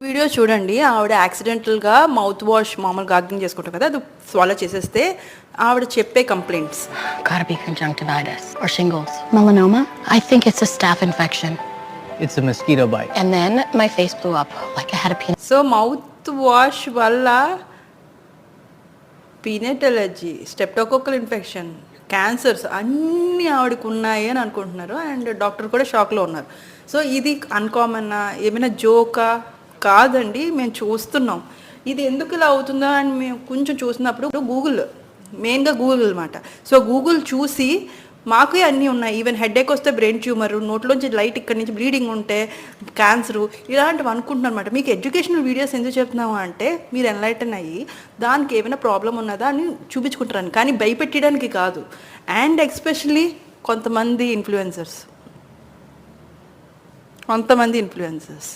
Video చూడండి ఆవిడ యాక్సిడెంటల్గా mouth wash మామూలు గార్గింగ్ చేసుకుంటాం కదా అది స్వాలో చేసేస్తే ఆవిడ చెప్పే complaints be conjunctivitis or shingles. Melanoma? I think it's a staph infection. It's a mosquito bite. And then my face blew up like I had a peanut. So mouthwash వల్ల peanut allergy streptococcal infection cancers అన్నీ ఆవిడకు ఉన్నాయి అని అనుకుంటున్నారు and doctor కూడా షాక్లో ఉన్నారు so ఇది అన్కామన్ ఏమైనా జోకా కాదండి మేము చూస్తున్నాం. ఇది ఎందుకు ఇలా అవుతుందో అని మేము కొంచెం చూసినప్పుడు గూగుల్ మెయిన్గా గూగుల్ అనమాట సో గూగుల్ చూసి మాకు అన్నీ ఉన్నాయి. ఈవెన్ హెడేక్ వస్తే బ్రెయిన్ ట్యూమర్ నోట్లోంచి లైట్ ఇక్కడ నుంచి బ్లీడింగ్ ఉంటే క్యాన్సరు ఇలాంటివి అనుకుంటున్నాను అనమాట మీకు ఎడ్యుకేషనల్ వీడియోస్ ఎందుకు చెప్తున్నాము అంటే మీరు ఎన్లైటన్ అయ్యి దానికి ఏమైనా ప్రాబ్లం ఉన్నదా అని చూపించుకుంటారని కానీ భయపెట్టడానికి కాదు. అండ్ ఎక్స్పెషలీ కొంతమంది ఇన్ఫ్లుయెన్సర్స్. కొంతమంది ఇన్ఫ్లుయెన్సర్స్.